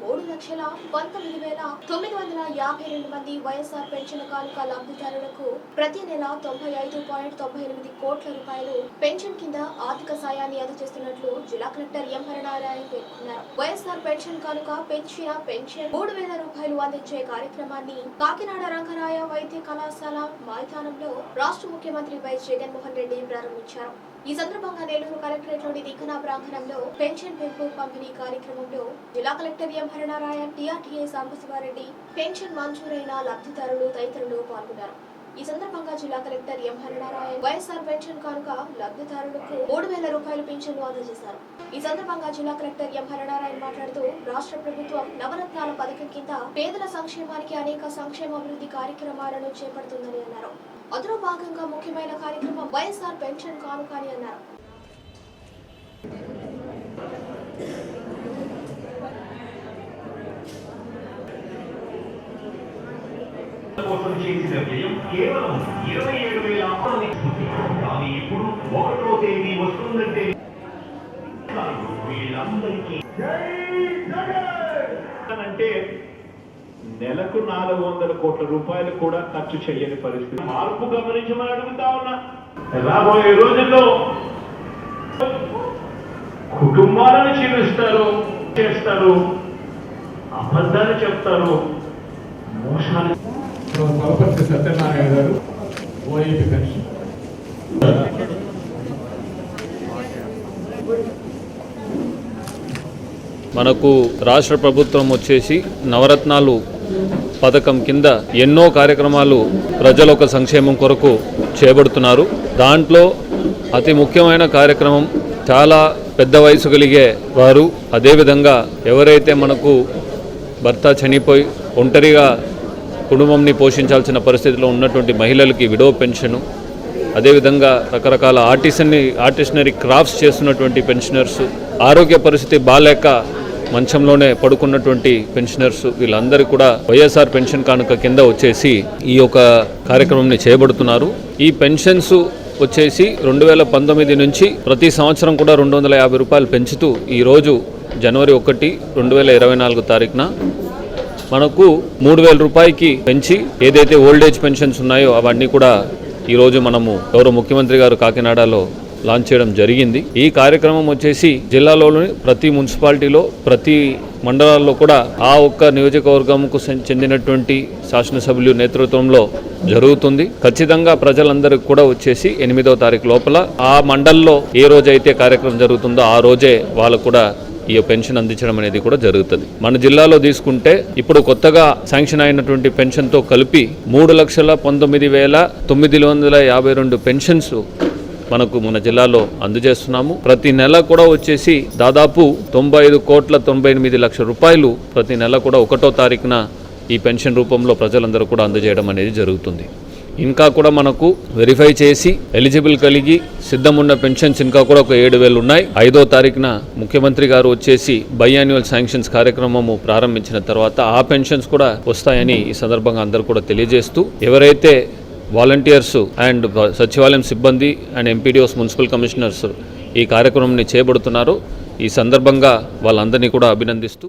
మూడు లక్షల పంతొమ్మిది వేల తొమ్మిది వందల యాభై రెండు మంది వైఎస్ఆర్ పెన్షన్ కానుక లబ్ధిదారులకు ప్రతి నెల తొంభై ఐదు పాయింట్ తొంభై ఎనిమిది కోట్ల రూపాయలు పెన్షన్ కింద ఆర్థిక సాయాన్ని అందజేస్తున్నట్లు జిల్లా కలెక్టర్ ఎం హరినారాయణ పేర్కొన్నారు. వైఎస్ఆర్ పెన్షన్ కానుక పెంచిన పెన్షన్ మూడు వేల రూపాయలు అందించే కార్యక్రమాన్ని కాకినాడ రంగరాయ వైద్య కళాశాల మైదానంలో రాష్ట్ర ముఖ్యమంత్రి వైఎస్ జగన్మోహన్ రెడ్డి ప్రారంభించారు. ఈ సందర్భంగా నెల్లూరు కలెక్టరేట్లోని దిక్కన ప్రాంగణంలో పెన్షన్ పెంపు పంపిణీ కార్యక్రమంలో జిల్లా collector M Harinarayana TRTA Sambasivareddy pension మంజూరైన లబ్ధిదారులు తదితరులు పాల్గొన్నారు. ఈ సందర్భంగా జిల్లా collector M Harinarayana YSR pension కానుక లబ్ధిదారులకు మూడు వేల రూపాయల పెన్షన్లు అందజేశారు. ఈ సందర్భంగా జిల్లా కలెక్టర్ ఎం హరినారాయణ మాట్లాడుతూ రాష్ట్ర ప్రభుత్వం నవరత్నాల పథకం కింద పేదల సంక్షేమానికి అనేక సంక్షేమ అభివృద్ధి కార్యక్రమాలను చేపడుతుందని అన్నారు. అందులో భాగంగా ముఖ్యమైన కార్యక్రమం వైఎస్ఆర్ పెన్షన్ కానుక అని అన్నారు. కోసం చేసిన వ్యయం కేవలం ఇరవై ఏడు వేల కానీ ఇప్పుడు ఒకటో తేదీ వస్తుందంటే వీళ్ళందరికీ అంటే నెలకు నాలుగు వందల కోట్ల రూపాయలు కూడా ఖర్చు చేయని పరిస్థితి. మార్పు గమనించమని అడుగుతా ఉన్నా. రాబోయే రోజుల్లో కుటుంబాలను చీలుస్తారు చేస్తారు అబద్ధాలు చెప్తారు మోసాలు కొలపర్తి సత్యనారాయణ గారు ఓఏపీ కమిషన్ మనకు రాష్ట్ర ప్రభుత్వం వచ్చేసి నవరత్నాలు పథకం కింద ఎన్నో కార్యక్రమాలు ప్రజల ఒక సంక్షేమం కొరకు చేపడుతున్నారు. దాంట్లో అతి ముఖ్యమైన కార్యక్రమం చాలా పెద్ద వయసు కలిగే వారు. అదేవిధంగా ఎవరైతే మనకు భర్త చనిపోయి ఒంటరిగా కుటుంబంని పోషించాల్సిన పరిస్థితిలో ఉన్నటువంటి మహిళలకి విడో పెన్షను అదేవిధంగా రకరకాల ఆర్టిసన్ని ఆర్టిషనరీ క్రాఫ్ట్స్ చేస్తున్నటువంటి పెన్షనర్స్ ఆరోగ్య పరిస్థితి బాగాలేక మంచంలోనే పడుకున్నటువంటి పెన్షనర్స్ వీళ్ళందరూ కూడా వైఎస్ఆర్ పెన్షన్ కానుక కింద వచ్చేసి ఈ యొక్క కార్యక్రమంని చేపడుతున్నారు. ఈ పెన్షన్స్ వచ్చేసి రెండు వేల పంతొమ్మిది నుంచి ప్రతి సంవత్సరం కూడా రెండు వందల యాభై రూపాయలు పెంచుతూ ఈరోజు జనవరి ఒకటి రెండు వేల ఇరవై నాలుగు తారీఖున మనకు మూడు వేల రూపాయకి పెంచి ఏదైతే ఓల్డ్ ఏజ్ పెన్షన్స్ ఉన్నాయో అవన్నీ కూడా ఈరోజు మనము గౌరవ ముఖ్యమంత్రి గారు కాకినాడలో లాంచ్ చేయడం జరిగింది. ఈ కార్యక్రమం వచ్చేసి జిల్లాలోని ప్రతి మున్సిపాలిటీలో ప్రతి మండలాల్లో కూడా ఆ ఒక్క నియోజకవర్గంకు చెందినటువంటి శాసనసభ్యులు నేతృత్వంలో జరుగుతుంది. ఖచ్చితంగా ప్రజలందరికీ కూడా వచ్చేసి ఎనిమిదవ తారీఖు లోపల ఆ మండల్లో ఏ రోజైతే కార్యక్రమం జరుగుతుందో ఆ రోజే వాళ్ళకు కూడా ఈ పెన్షన్ అందించడం అనేది కూడా జరుగుతుంది. మన జిల్లాలో తీసుకుంటే ఇప్పుడు కొత్తగా శాంక్షన్ అయినటువంటి పెన్షన్తో కలిపి మూడు లక్షల పంతొమ్మిది వేల తొమ్మిది వందల యాభై రెండు పెన్షన్స్ మనకు మన జిల్లాలో అందజేస్తున్నాము. ప్రతి నెల కూడా వచ్చేసి దాదాపు తొంభై ఐదు కోట్ల తొంభై ఎనిమిది లక్షల రూపాయలు ప్రతి నెల కూడా ఒకటో తారీఖున ఈ పెన్షన్ రూపంలో ప్రజలందరూ కూడా అందజేయడం అనేది జరుగుతుంది. ఇంకా కూడా మనకు వెరిఫై చేసి ఎలిజిబుల్ కలిగి సిద్ధమున్న పెన్షన్స్ ఇంకా కూడా ఒక ఏడు వేలు ఉన్నాయి. ఐదో తారీఖున ముఖ్యమంత్రి గారు వచ్చేసి బైయాన్యువల్ శాంక్షన్స్ కార్యక్రమము ప్రారంభించిన తర్వాత ఆ పెన్షన్స్ కూడా వస్తాయని ఈ సందర్భంగా అందరూ కూడా తెలియజేస్తూ ఎవరైతే వాలంటీర్స్ అండ్ సచివాలయం సిబ్బంది అండ్ ఎంపీడీఓస్ మున్సిపల్ కమిషనర్స్ ఈ కార్యక్రమంని చేపడుతున్నారో ఈ సందర్భంగా వాళ్ళందరినీ కూడా అభినందిస్తూ